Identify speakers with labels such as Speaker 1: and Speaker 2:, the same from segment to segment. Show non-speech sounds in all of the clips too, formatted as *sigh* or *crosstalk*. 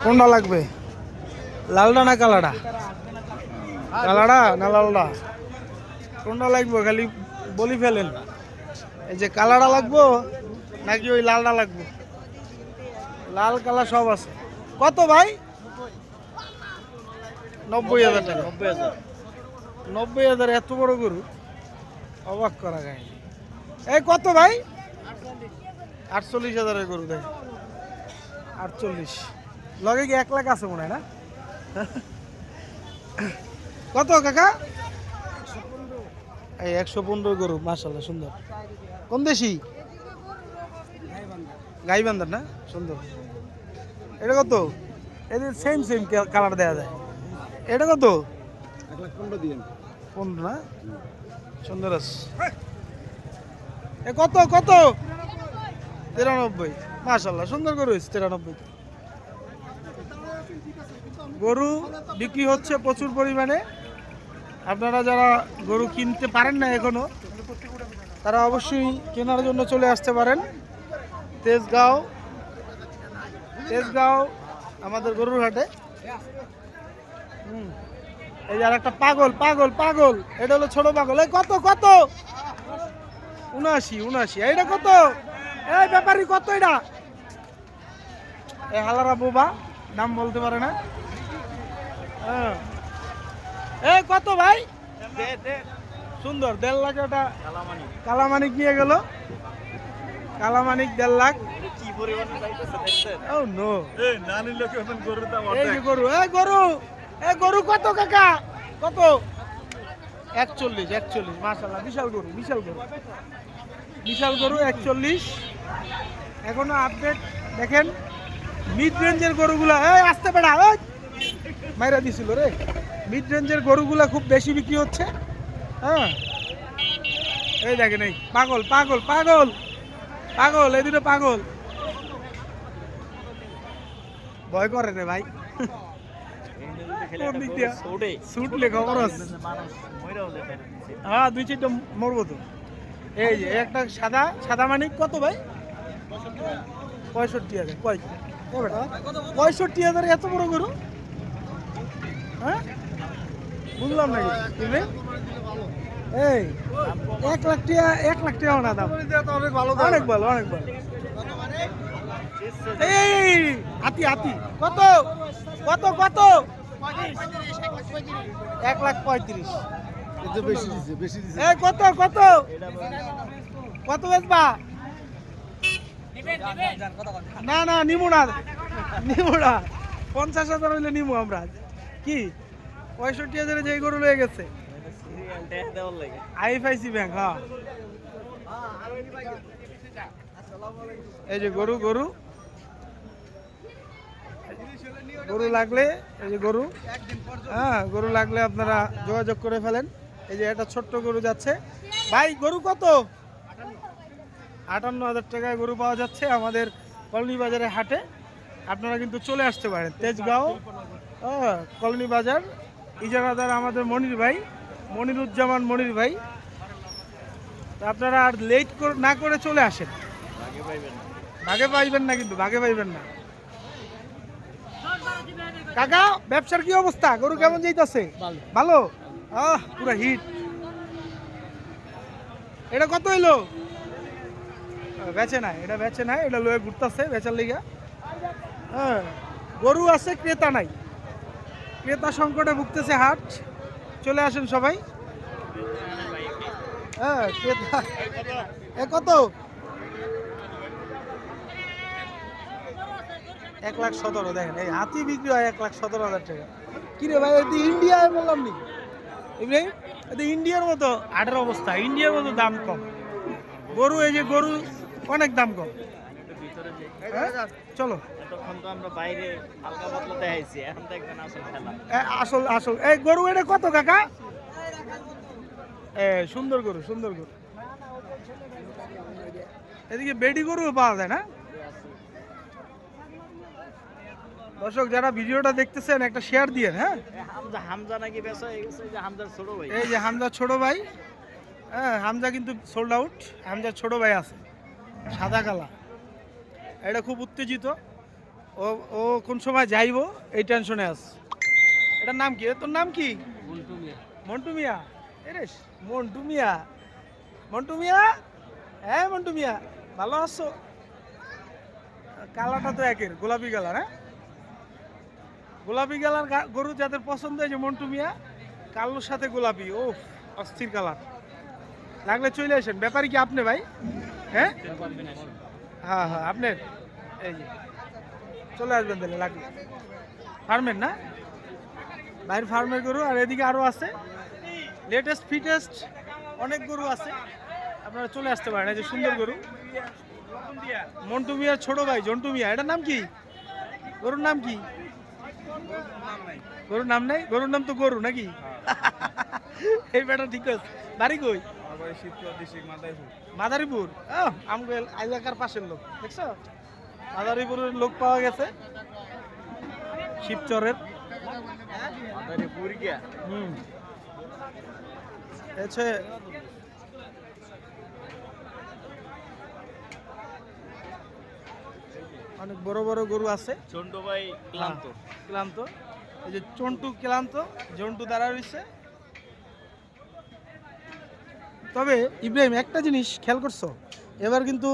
Speaker 1: কোনটা লাগবে? লালডা না কালাডা? কালাডা না লালডা? কোনটা লাগবে? খালি বলি ফেলেন। এই যে কালাডা লাগবো নাকি ওই লালডা লাগবো? লাল কালার সব আছে। কত ভাই? নব্বই হাজার টাকা।
Speaker 2: নব্বই হাজার
Speaker 1: নব্বই হাজার এত বড় গরু? অবাক করা যায় এই কত ভাই? আটচল্লিশ হাজারের গরু দেখ। আটচল্লিশ। লগে কি এক লাখ আছে মনে হয় না? কত কাকা? এই একশো পনেরো গরু মাসাল্লাহ সুন্দর। কোন দেশি গাইবান্ধার না? সুন্দর। এটা কত? এদের সেম সেম কালার দেওয়া যায়। এটা কত?
Speaker 2: এক লাখ পনেরো দিন
Speaker 1: পনেরো না? সুন্দর আছে। এ কত কত? তিরানব্বই। মাশাল্লাহ সুন্দর গরু হয়েছে তিরানব্বই। গরু বিক্রি হচ্ছে প্রচুর পরিমাণে। আপনারা যারা গরু কিনতে পারেন না এখনও, তারা অবশ্যই কেনার জন্য চলে আসতে পারেন। তেজগাঁও তেজগাঁও আমাদের গরুর হাটে। এই আর একটা পাগল পাগল পাগল, এটা হলো ছোট পাগল। এই কত কত? উনআশি উনআশি। এইটা কত? এই ব্যাপারই কত এটা? এই হালারা বোবা, নাম বলতে পারে না। হ্যাঁ। এই কত ভাই? সুন্দর দেড় লাখ এটা কালামানিক নিয়ে গেল? কালামানিক দেড় লাখ। যে গরু কত কাকা? কত? একচল্লিশ একচল্লিশ মাশাল্লাহ বিশাল গরু বিশাল গরু। বিশাল গরু একচল্লিশ। এখনও আপডেট দেখেন মিড রেঞ্জের গরুগুলা এই আসতে পেড়া ওই মাইরা দিছিল রে। মিড রেঞ্জের গরুগুলা খুব বেশি বিক্রি হচ্ছে। হ্যাঁ? এই দেখেন এই পাগল পাগল পাগল। পাগল এই দুটো পাগল। ভয় করে রে ভাই। কোন দিক দিয়া? ছুটলে খবর আছে। হ্যাঁ দুই চারটা মরবো তো। এই যে একটা সাদা সাদা মানিক কত ভাই? পঁয়ষট্টি হাজার। পঁয়ষট্টি হাজার এত বড় গরু? হ্যাঁ? বুঝলাম না কিছু বুঝলে এই এক লাখ টাকা এক লাখ টাকা না দাম
Speaker 2: অনেক ভালো
Speaker 1: অনেক ভালো। অনেক ভালো এই হাতি হাতি। কত? কত কত? এক লাখ পঁয়ত্রিশ।
Speaker 2: বেশি দিছে বেশি দিছে।
Speaker 1: এই কত কত? কত বেচবা? না না নিমু না। নিমু না। পঞ্চাশ হাজার হইলে নিমু আমরা। কি? পঁয়ষট্টি হাজারে যে গরু লয়ে গেছে। আইএফআইসি ব্যাংক হ্যাঁ। এই যে গরু গরু। গরু লাগলে, এই যে গরু। হ্যাঁ গরু লাগলে আপনারা যোগাযোগ করে ফেলেন। এই যে একটা ছোট্ট গরু যাচ্ছে। ভাই, গরু কত? আটান্ন হাজার টাকায় গরু পাওয়া যাচ্ছে আমাদের কলোনি বাজারে হাটে। আপনারা কিন্তু চলে আসতে পারেন। তেজগাঁও কলোনি বাজার। ইজারাদার আমাদের মনির ভাই মনিরুজ্জামান মনির ভাই। আপনারা আর লেট না করে চলে আসেন। ভাগে পাইবেন না কিন্তু ভাগে পাইবেন না। কাকা ব্যবসার কি অবস্থা? গরু কেমন যাইতাছে? ভালো। আহ পুরো হিট এটা কত হইল? বেচে না এটা বেচে না এটা লয়ে ঘুরতেছে বেচার লিগা। হ্যাঁ গরু আছে ক্রেতা নাই। ক্রেতা সংকটে ভুগতেছে হাট। চলে আসেন সবাই। হ্যাঁ ক্রেতা। এ কত? এক লাখ সতেরো, দেখেন, এই হাতি বিক্রি হয় এক লাখ সতেরো হাজার টাকা। কি রে ভাই এটি ইন্ডিয়ায় বললাম নি ইন্ডিয়ার মতো? হাটের অবস্থা ইন্ডিয়ার মতো দাম কম। গরু, এই যে গরু, অনেক দাম কম। হ্যাঁ? চলো।
Speaker 2: এতক্ষণ তো আমরা বাইরে হালকা পাতলা দেখাইছি এখন দেখবেন আসল খেলা।
Speaker 1: এ, আসল আসল। এই গরু এটা কত কাকা? এ সুন্দর গরু সুন্দর গরু। এদিকে বেডি গরু পাওয়া যায় না? দর্শক যারা ভিডিওটা দেখতেছেন একটা শেয়ার দিয়ে হ্যাঁ?
Speaker 2: হামজা হামজা নাকি বেচা হয়ে গেছে এই যে হামজার ছোট ভাই।
Speaker 1: এই যে হামজা ছোট ভাই হ্যাঁ হামজা কিন্তু সোল্ড আউট হামজার ছোট ভাই আছে সাদা কালা এটা খুব উত্তেজিত। ও ও কোন সময় যাইবো এই টেনশনে আস এটার নাম কি? তোর নাম কি? মন্টু মিয়া। এরে মন্টু মিয়া? মন্টু মিয়া? হ্যাঁ মন্টু মিয়া ভালো আছো? কালারটা তো একের গোলাপি কালার হ্যাঁ? গোলাপি কালার গরু যাদের পছন্দ হয়েছে মন্টু মিয়া কালোর সাথে গোলাপি ও অস্থির কালার। লাগলে চলে আসেন। ব্যাপারী কি আপনি ভাই? হ্যাঁ? হ্যাঁ হ্যাঁ আপনার এই যে। চলে আসবেন তাহলে লাগলে ফার্মের না? বাইরের ফার্মের গরু আর এদিকে আরও আছে। লেটেস্ট ফিটেস্ট অনেক গরু আছে। আপনারা চলে আসতে পারেন এই যে সুন্দর গরু। মন্টু মিয়ার ছোট ভাই জন্টু মিয়া এটার নাম কি? গরুর নাম কি? গরুর নাম নাই? গরুর নাম তো গরু নাকি? *laughs* এই বেটা ঠিক আছে। বাড়ি কই? মাদারীপুর। এলাকার পাশের লোক দেখছ? মাদারীপুরের লোক পাওয়া গেছে। শিবচরের। হুম। অনেক বড় বড় গরু আছে।
Speaker 2: চন্টু ভাই ক্লান্ত
Speaker 1: ক্লান্ত। এই যে চন্টু ক্লান্ত জন্টু দ্বারা রয়েছে। তবে ইব্রাহিম একটা জিনিস খেয়াল করছ এবার কিন্তু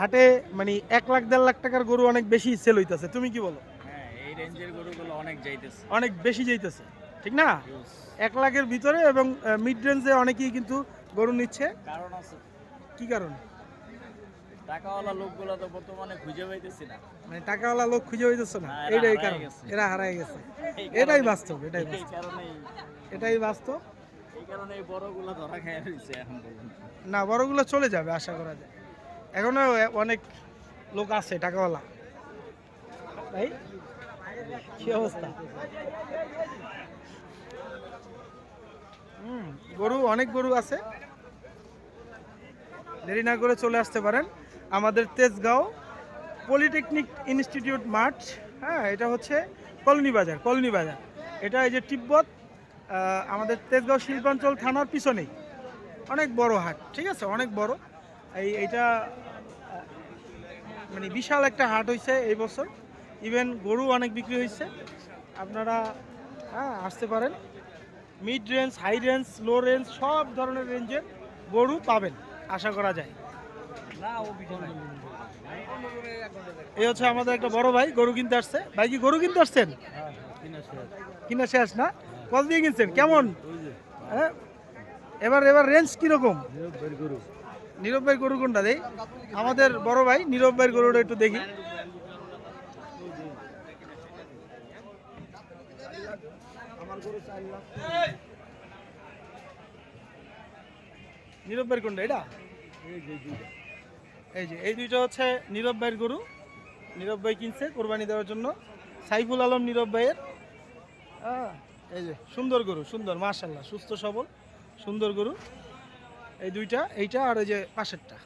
Speaker 1: হাটে মানে এক লাখ দেড় লাখ টাকার গরু অনেক বেশি সেল হইতেছে। তুমি কি বলো?
Speaker 2: হ্যাঁ এই রেঞ্জের গরুগুলো অনেক যাইতেছে।
Speaker 1: অনেক বেশি যাইতেছে। ঠিক না? এক লাখের ভিতরে এবং মিড রেঞ্জে অনেকেই কিন্তু গরু নিচ্ছে।
Speaker 2: কারণ আছে।
Speaker 1: কি কারণ?
Speaker 2: টাকাওয়ালা লোকগুলো তো বর্তমানে খুঁজে পাইতেছি না।
Speaker 1: মানে টাকাওয়ালা লোক খুঁজে হইতেছে না।
Speaker 2: না,
Speaker 1: এটাই কারণ।
Speaker 2: গেছে।
Speaker 1: এরা হারায় গেছে। এটাই বাস্তব এটাই বাস্তব। এটাই বাস্তব।
Speaker 2: এই কারণে এই বড়গুলো ধরা খেয়ে এখন
Speaker 1: না বড়গুলো চলে যাবে আশা করা যায়। এখনও অনেক লোক আছে টাকাওয়ালা। তাই কি অবস্থা? হুম গরু অনেক গরু আছে। দেরি না করে চলে আসতে পারেন। আমাদের তেজগাঁও পলিটেকনিক ইনস্টিটিউট মাঠ হ্যাঁ এটা হচ্ছে কলোনি বাজার কলোনি বাজার। এটা এই যে তিব্বত আমাদের তেজগাঁও শিল্পাঞ্চল থানার পিছনেই। অনেক বড় হাট ঠিক আছে? অনেক বড়। এই আহ, মানে বিশাল একটা হাট হয়েছে এই বছর। ইভেন গরু অনেক বিক্রি হয়েছে আপনারা হ্যাঁ আসতে পারেন। Mid range high range low range সব ধরনের রেঞ্জের গরু পাবেন, আশা করা যায়। এই হচ্ছে আমাদের একটা বড় ভাই, গরু কিনতে আসছে। ভাই কি গরু কিনতে আসছেন? কিনা শেষ, না? কত দিয়ে কিনছেন? কেমন? হ্যাঁ? এবার এবার রেঞ্জ কীরকম? নীরব ভাই গরু কোনটা দেই? আমাদের বড় ভাই নীরব ভাইয়ের গরুটা একটু দেখি। নীরব ভাইয়ের কোনটা, এটা? এই যে, এই দুইটা হচ্ছে নীরব ভাইয়ের গরু। নীরব ভাই কিনছে কোরবানি দেওয়ার জন্য। সাইফুল আলম নীরব ভাইয়ের এই যে, সুন্দর গরু, সুন্দর মাশাল্লাহ সুস্থ সবল, সুন্দর গরু। এই দুইটা, এইটা আর ওই যে পাশেরটা।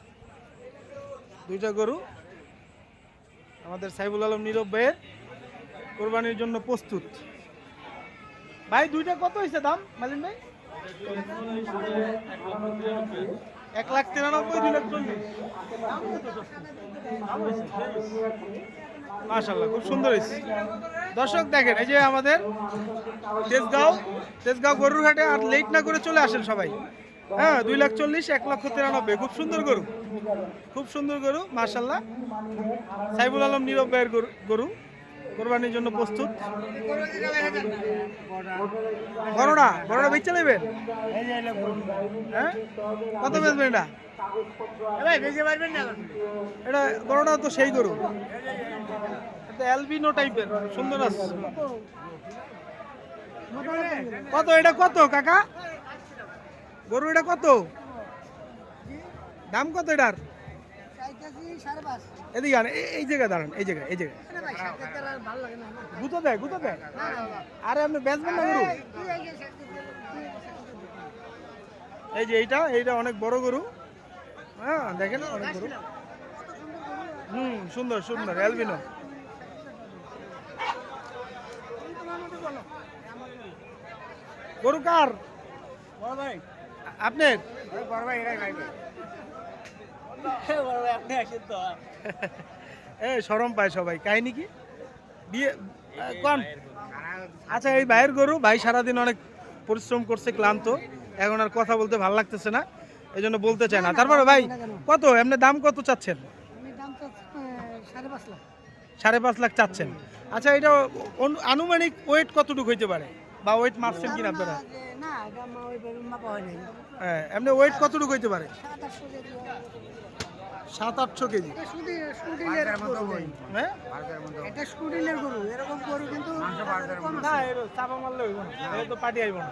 Speaker 1: দুইটা গরু আমাদের সাইবুল আলম নীরব কোরবানির জন্য প্রস্তুত। ভাই, দুইটা কত হয়েছে দাম, মালিন ভাই? এক লাখ তিরানব্বই, দুই লাখ চল্লিশ। মাশাল্লাহ খুব সুন্দর হয়েছে দর্শক, দেখেন, এই যে আমাদের তেজগাঁও তেজগাঁও গরুর হাটে আর লেট না করে চলে আসেন সবাই। হ্যাঁ দুই লাখ চল্লিশ, এক লক্ষ তিরানব্বই। খুব সুন্দর গরু। খুব সুন্দর গরু মাশাল্লাহ সাইবুল আলম নীরব ভাইয়ের গরু কোরবানির জন্য প্রস্তুত। বড়টা বড়টা বেচে নেবেন? হ্যাঁ? কত বেচবেন এটা? এটা বড়টা তো সেই গরু। এটা অ্যালবিনো টাইপের, সুন্দর আছে। কত, এটা কত, কাকা? গরু এটা কত? দাম কত এটার? এদিকে এই- জায়গায় দাঁড়ান, এই জায়গায় এই জায়গায়। গুতো দেয় গুতো দেয়। আরে আপনি বেচবেন না গরু? এই যে এইটা এইটা অনেক বড় গরু। হ্যাঁ দেখেন অনেক গরু। হুম, সুন্দর সুন্দর, অ্যালবিনো। গরু কার?
Speaker 2: বড় ভাই।
Speaker 1: আপনার?
Speaker 2: বড় ভাই এরাই খাইবে বড় ভাই আপনি
Speaker 1: এ সরম পায় সবাই। কাহিনী কি? বিয়ে কোন? আচ্ছা এই ভাইয়ের গরু ভাই সারাদিন অনেক পরিশ্রম করছে ক্লান্ত। এখন আর কথা বলতে ভালো লাগতেছে না এই জন্য বলতে চায় না। তারপরে ভাই কত? এমনি দাম কত চাচ্ছেন?
Speaker 3: আমি দাম তো সাড়ে পাঁচ লাখ।
Speaker 1: সাড়ে পাঁচ লাখ চাচ্ছেন। আচ্ছা এটা অনু- আনুমানিক ওয়েট কতটুকু হইতে পারে? বা ওয়েট মাপছেন কিনা আপনারা?
Speaker 3: হয়
Speaker 1: হ্যাঁ এমনি ওয়েট কতটুকু হইতে পারে?
Speaker 3: সাত আটশো কেজি।
Speaker 1: সাত আটশো হ্যাঁ?
Speaker 3: এটা স্কুটিলের গরু এরকম গরু কিন্তু কম
Speaker 1: না
Speaker 3: আছে।
Speaker 1: এর চাপা মারলে হইব না এটা তো পাটি আইব না।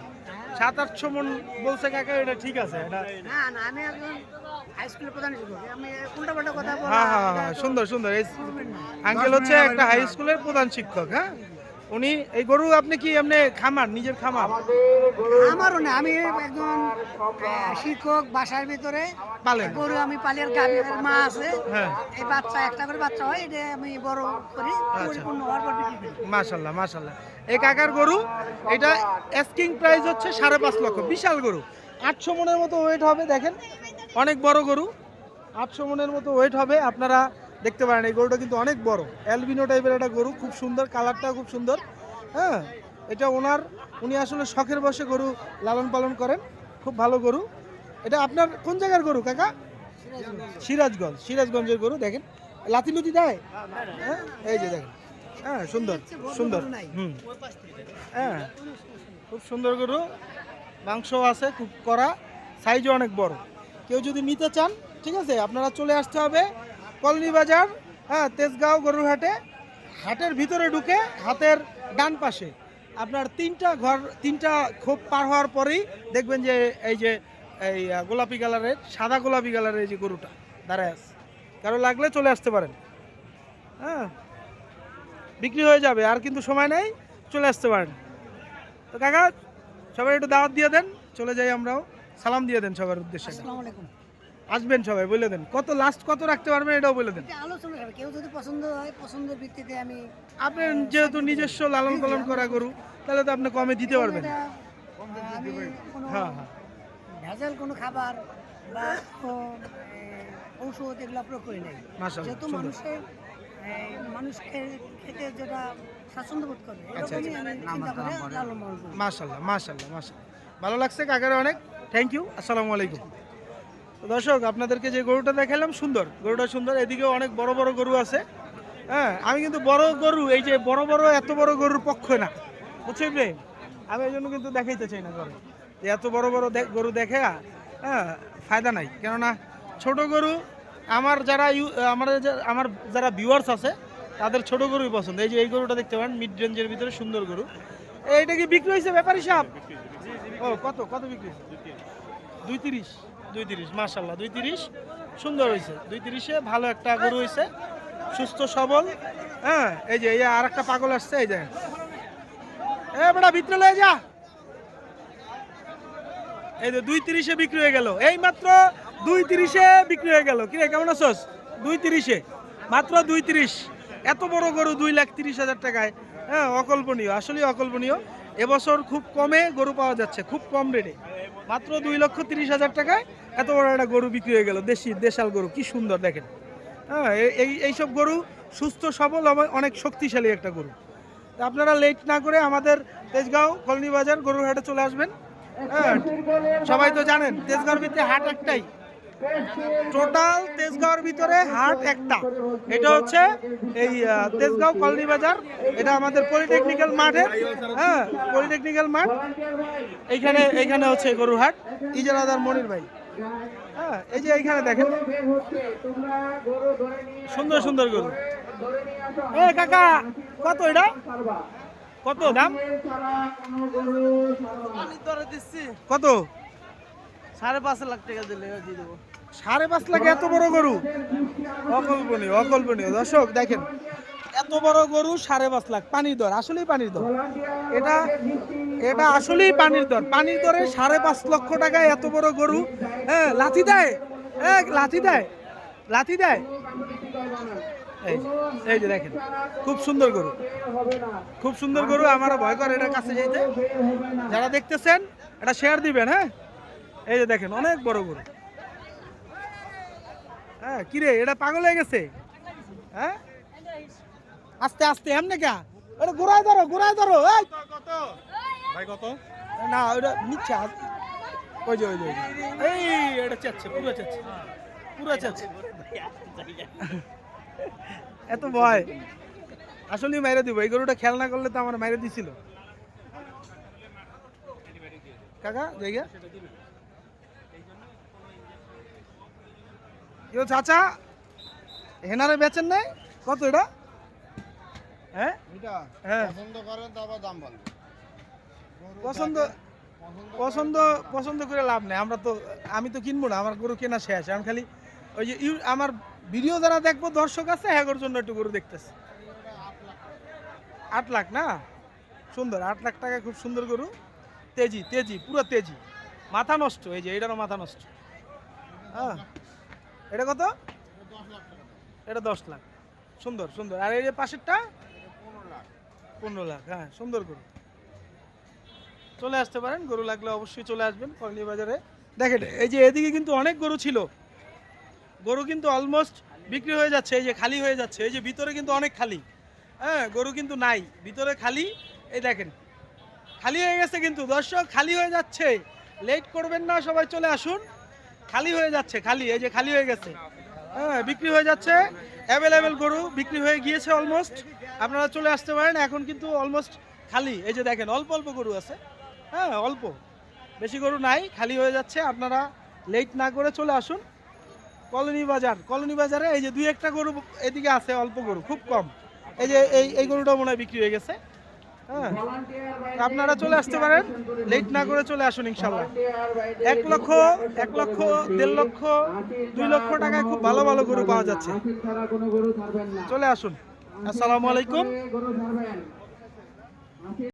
Speaker 1: সাত আটশো মন বলছে কাকা এটা ঠিক আছে এটা
Speaker 3: না না আমি একজন হাই স্কুলের প্রধান শিক্ষক। আমি উল্টা পাল্টা কথা
Speaker 1: হ্যাঁ হ্যাঁ হ্যাঁ
Speaker 3: তো
Speaker 1: সুন্দর সুন্দর। আঙ্কেল হচ্ছে একটা হাই স্কুলের প্রধান শিক্ষক হ্যাঁ? উনি এই গরু আপনি কি এমনি খামার নিজের খামার?
Speaker 3: আমারও না আমি একজন শিক্ষক বাসার ভিতরে।
Speaker 1: পালেন।
Speaker 3: গরু আমি পালিয়ার গাভীর মা আছে।
Speaker 1: হ্যাঁ।
Speaker 3: এই বাচ্চা একটা করে বাচ্চা হয় এটা আমি বড় করি
Speaker 1: আচ্ছা।
Speaker 3: পরিপূর্ণ হওয়ার পর বিক্রি করি।
Speaker 1: মাশাল্লাহ মাশাল্লাহ। এই কাকার গরু এটা অ্যাস্কিং প্রাইস হচ্ছে সাড়ে পাঁচ লক্ষ। বিশাল গরু। আটশো মনের মতো ওয়েট হবে দেখেন। অনেক বড় গরু। আটশো মনের মতো ওয়েট হবে। আপনারা দেখতে পারেন, এই গরুটা কিন্তু অনেক বড়। অ্যালবিনো টাইপের একটা গরু, খুব সুন্দর, কালারটাও খুব সুন্দর। হ্যাঁ এটা ওনার, উনি আসলে শখের বসে গরু লালন পালন করেন। খুব ভালো গরু। এটা আপনার কোন জায়গার গরু, কাকা? সিরাজগঞ্জ, সিরাজগঞ্জের গরু, দেখেন। লাতি লুতি দেয়? হ্যাঁ এই যে দেখেন। হ্যাঁ সুন্দর সুন্দর। হুম। হ্যাঁ খুব সুন্দর গরু। মাংস আছে, খুব করা সাইজও অনেক বড়। কেউ যদি নিতে চান, ঠিক আছে, আপনারা চলে আসতে হবে। কলোনি বাজার হ্যাঁ তেজগাঁও গরুর হাটে হাটের ভিতরে ঢুকে হাতের ডান পাশে। আপনার তিনটা ঘর, তিনটা খোপ পার হওয়ার পরেই দেখবেন যে এই যে, এই গোলাপি কালারের, সাদা গোলাপি কালারের এই যে গরুটা দাঁড়ায় আছে। কারও লাগলে চলে আসতে পারেন। হ্যাঁ বিক্রি হয়ে যাবে, আর কিন্তু সময় নেই, চলে আসতে পারেন। তো কাকা, সবাই একটু দাওয়াত দিয়ে দেন, চলে যাই আমরাও। সালাম দিয়ে দেন সবার উদ্দেশ্যে।
Speaker 3: আসসালামু আলাইকুম।
Speaker 1: আসবেন সবাই বলে দেন। কত লাস্ট কত রাখতে পারবেন এটাও বলে দেন।
Speaker 3: এটা আলোচনা হবে কেউ যদি পছন্দ হয় পছন্দের ভিত্তিতে আমি
Speaker 1: আপনার যেহেতু নিজস্ব লালন পালন করা গরু তাহলে তো আপনি কমে দিতে পারবেন। হ্যাঁ হ্যাঁ।
Speaker 3: ভেজাল কোনো খাবার বা ঔষধ এগুলো প্রয়োগ করি নাই। যেহেতু মানুষের এই, মানুষ খেতে যেটা স্বাচ্ছন্দ্য বোধ করে
Speaker 1: আচ্ছা,
Speaker 3: এরকমই আমি চিন্তা করে লালন পালন করি।
Speaker 1: মাশাল্লাহ মাশাল্লাহ মাশাল্লাহ ভালো লাগছে কাকারে অনেক। থ্যাংক ইউ আসসালামু আলাইকুম। দর্শক আপনাদেরকে যে গরুটা দেখালাম সুন্দর। গরুটা সুন্দর এদিকেও অনেক বড় বড় গরু আছে। হ্যাঁ আমি কিন্তু বড় গরু এই যে বড় বড় এত বড় গরুর পক্ষ না। বুঝছেন রে? আমি এই জন্য কিন্তু দেখাইতে চাই না গরু। এত বড় বড় গরু দেখে হ্যাঁ ফায়দা নাই। কেননা ছোট গরু আমার যারা ইউ- আমার যা- আমার যারা ভিউয়ার্স আছে তাদের ছোট গরুই পছন্দ। এই যে এই গরুটা দেখতে পারেন মিড রেঞ্জের ভিতরে সুন্দর গরু। এইটা কি বিক্রি হয়েছে ব্যাপারী সাহেব? ও কত? কত বিক্রি হয়েছে? দুই তিরিশ। দুই তিরিশ মার্শাল্লাহ দুই তিরিশ। সুন্দর হয়েছে। দুই তিরিশে ভালো একটা গরু হয়েছে। সুস্থ, সবল। হ্যাঁ এই যে, এই আর একটা পাগল আসছে, এই যে। এ বেটা, ভিতরে লয়ে যা। এই যে, দুই তিরিশে বিক্রি হয়ে গেল। এই মাত্র দুই তিরিশে বিক্রি হয়ে গেল। কিরে, কেমন আছোস? দুই তিরিশে। মাত্র দুই তিরিশ। এত বড় গরু দুই লাখ তিরিশ হাজার টাকায়। হ্যাঁ অকল্পনীয় আসলে অকল্পনীয়। এবছর খুব কমে গরু পাওয়া যাচ্ছে, খুব কম রেটে। মাত্র দুই লক্ষ তিরিশ হাজার টাকায় এত বড় একটা গরু বিক্রি হয়ে গেল, দেশি, দেশাল গরু, কি সুন্দর দেখেন। হ্যাঁ এই- এই, এইসব গরু সুস্থ, সবল অনেক শক্তিশালী একটা গরু। আপনারা লেট না করে আমাদের তেজগাঁও কলনি বাজার গরুর হাটে চলে আসবেন। হ্যাঁ সবাই তো জানেন, তেজগাঁওর ভিতরে হাট একটাই। টোটাল তেজগাঁওর ভিতরে হাট একটা। এটা হচ্ছে এই তেজগাঁও কলনি বাজার। এটা আমাদের পলিটেকনিক্যাল মাঠে হ্যাঁ পলিটেকনিক্যাল মাঠ। এইখানে এইখানে হচ্ছে গরুর হাট। ইজারাদার মনির ভাই। হ্যাঁ এই যে এইখানে দেখেন। সুন্দর সুন্দর গরু। এ কাকা কত এটা? কত? দাম? কত?
Speaker 2: সাড়ে পাঁচ লাখ টাকা দিলে দিয়ে দেবো।
Speaker 1: সাড়ে পাঁচ লাখ এত বড় গরু? অকল্পনীয় অকল্পনীয়। দর্শক দেখেন এত বড় গরু সাড়ে পাঁচ লাখ। পানির দর আসলেই পানির দর। এটা এটা আসলেই পানির দর। পানির দরে সাড়ে পাঁচ লক্ষ টাকায় এত বড় গরু হ্যাঁ লাথি দেয় হ্যাঁ লাথি দেয় লাথি দেয়। এই যে, এই যে দেখেন খুব সুন্দর গরু। খুব সুন্দর গরু আমারও ভয় করে এটা কাছে যেতে। যারা দেখতেছেন এটা শেয়ার দিবেন হ্যাঁ? এই যে দেখেন অনেক বড় গরু। হ্যাঁ কিরে এটা পাগল হয়ে গেছে? হ্যাঁ? আস্তে আস্তে এমনি কা এটা ঘোরায় ধরো ঘোরায় ধরো এই!
Speaker 4: ভাই কত?
Speaker 1: না ওটা নিচ্ছে ওই যে ওই যে। এই এটা চাচ্ছে পুরো চাচ্ছে। পুরো চাচ্ছে। এত ভয়। আসলে মাইরে দিব। এই গরুটা খেয়াল না করলে তো আমার মাইরে দিছিল। কাকা জায়গা? ইয়ো চাচা হেনারে বেচেন নাই? কত এটা? হ্যাঁ?
Speaker 4: এটা
Speaker 1: হ্যাঁ।
Speaker 4: পছন্দ করেন তারপর দাম বলবেন
Speaker 1: পছন্দ পছন্দ পছন্দ করে লাভ নেই। আমরা তো, আমি তো কিনবো না, আমার গরু কেনা শেষ। আমি খালি ওই যে ইউ- আমার ভিডিও যারা দেখব, দর্শক আছে হ্যাঁ জন্য একটু গরু দেখতেছে। আট লাখ না? সুন্দর, আট লাখ টাকা, খুব সুন্দর গরু। তেজি তেজি, পুরো তেজি। মাথা নষ্ট, এই যে, এটারও মাথা নষ্ট। হ্যাঁ এটা কত? এটা দশ লাখ। সুন্দর সুন্দর। আর এই যে পাশেরটা? পনেরো লাখ হ্যাঁ সুন্দর গরু। চলে আসতে পারেন, গরু লাগলে অবশ্যই চলে আসবেন কর্ণী বাজারে। দেখেন, এই যে এদিকে কিন্তু অনেক গরু ছিল। গরু কিন্তু অলমোস্ট বিক্রি হয়ে যাচ্ছে, এই যে খালি হয়ে যাচ্ছে, এই যে ভিতরে কিন্তু অনেক খালি। হ্যাঁ গরু কিন্তু নাই, ভিতরে খালি, এই দেখেন, খালি হয়ে গেছে কিন্তু, দর্শক, খালি হয়ে যাচ্ছে। লেট করবেন না, সবাই চলে আসুন। খালি হয়ে যাচ্ছে, খালি, এই যে খালি হয়ে গেছে। হ্যাঁ বিক্রি হয়ে যাচ্ছে। অ্যাভেলেবেল গরু বিক্রি হয়ে গিয়েছে অলমোস্ট আপনারা চলে আসতে পারেন, এখন কিন্তু অলমোস্ট খালি। এই যে দেখেন, অল্প অল্প গরু আছে। হ্যাঁ অল্প। বেশি গরু নাই, খালি হয়ে যাচ্ছে। আপনারা লেট না করে চলে আসুন। কলোনি বাজার, কলোনি বাজারে এই যে দুই একটা গরু এদিকে আছে, অল্প গরু, খুব কম। এই যে এই এই গরুটা মনে হয় বিক্রি হয়ে গেছে। হ্যাঁ আপনারা চলে আসতে পারেন। লেট না করে চলে আসুন ইনশাল্লাহ এক লক্ষ এক লক্ষ, দেড় লক্ষ, দুই লক্ষ টাকায় খুব ভালো ভালো গরু পাওয়া যাচ্ছে। চলে আসুন। আসসালামু আলাইকুম।